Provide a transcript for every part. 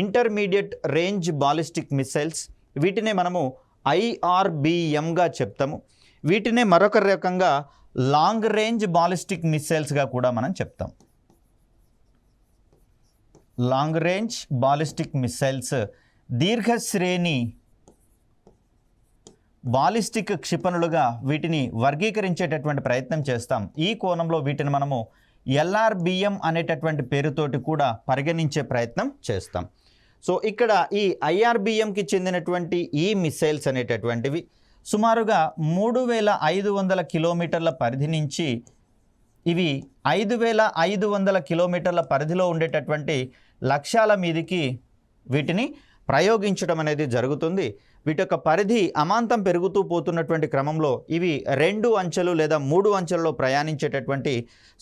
Intermediate range ballistic missiles. వీటినే మనము ఐఆర్బిఎంగా చెప్తాము. వీటినే మరొక రకంగా లాంగ్ రేంజ్ బాలిస్టిక్ మిసైల్స్గా కూడా మనం చెప్తాం. లాంగ్ రేంజ్ బాలిస్టిక్ మిసైల్స్ దీర్ఘశ్రేణి బాలిస్టిక్ క్షిపణులుగా వీటిని వర్గీకరించేటటువంటి ప్రయత్నం చేస్తాం. ఈ కోణంలో వీటిని మనము ఎల్ఆర్బిఎం అనేటటువంటి పేరుతోటి కూడా పరిగణించే ప్రయత్నం చేస్తాం. సో ఇక్కడ ఈ ఐఆర్బిఎంకి చెందినటువంటి ఈ మిసైల్స్ అనేటటువంటివి సుమారుగా మూడు వేల ఐదు వందల కిలోమీటర్ల పరిధి నుంచి ఇవి ఐదు వేల ఐదు వందల కిలోమీటర్ల పరిధిలో ఉండేటటువంటి లక్ష్యాల మీదికి వీటిని ప్రయోగించడం అనేది జరుగుతుంది. వీటి యొక్క పరిధి అమాంతం పెరుగుతూ పోతున్నటువంటి క్రమంలో ఇవి రెండు అంచెలు లేదా మూడు అంచెలలో ప్రయాణించేటటువంటి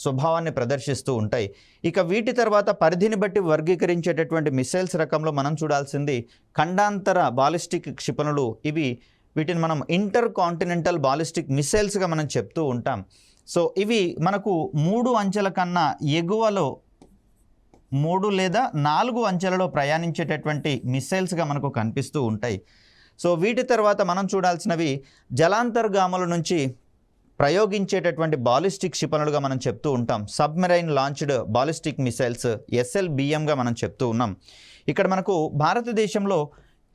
స్వభావాన్ని ప్రదర్శిస్తూ ఉంటాయి. ఇక వీటి తర్వాత పరిధిని బట్టి వర్గీకరించేటటువంటి మిసైల్స్ రకంలో మనం చూడాల్సింది ఖండాంతర బాలిస్టిక్ క్షిపణులు. ఇవి వీటిని మనం ఇంటర్ కాంటినెంటల్ బాలిస్టిక్ మిసైల్స్గా మనం చెప్తూ ఉంటాం. సో ఇవి మనకు మూడు అంచెల కన్నా ఎగువలో మూడు లేదా నాలుగు అంచెలలో ప్రయాణించేటటువంటి మిస్సైల్స్గా మనకు కనిపిస్తూ ఉంటాయి. సో వీటి తర్వాత మనం చూడాల్సినవి జలాంతర్గాముల నుంచి ప్రయోగించేటటువంటి బాలిస్టిక్ క్షిపణులుగా మనం చెప్తూ ఉంటాం. సబ్మెరైన్ లాంచ్డ్ బాలిస్టిక్ మిసైల్స్ ఎస్ఎల్బిఎంగా మనం చెప్తూ ఉన్నాం. ఇక్కడ మనకు భారతదేశంలో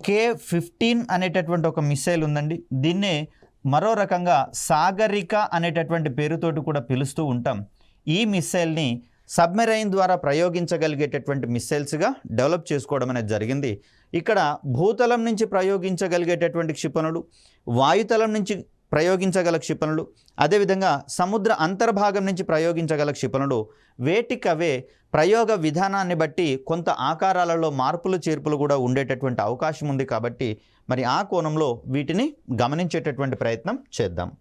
కే ఫిఫ్టీన్ అనేటటువంటి ఒక మిసైల్ ఉందండి. దీన్నే మరో రకంగా సాగరిక అనేటటువంటి పేరుతోటి కూడా పిలుస్తూ ఉంటాం. ఈ మిసైల్ని సబ్మెరైన్ ద్వారా ప్రయోగించగలిగేటటువంటి మిస్సైల్స్గా డెవలప్ చేసుకోవడం అనేది జరిగింది. ఇక్కడ భూతలం నుంచి ప్రయోగించగలిగేటటువంటి క్షిపణులు వాయుతలం నుంచి ప్రయోగించగల క్షిపణులు అదేవిధంగా సముద్ర అంతర్భాగం నుంచి ప్రయోగించగల క్షిపణులు వేటికవే ప్రయోగ విధానాన్ని బట్టి కొంత ఆకారాలలో మార్పులు చేర్పులు కూడా ఉండేటటువంటి అవకాశం ఉంది కాబట్టి మరి ఆ కోణంలో వీటిని గమనించేటటువంటి ప్రయత్నం చేద్దాం.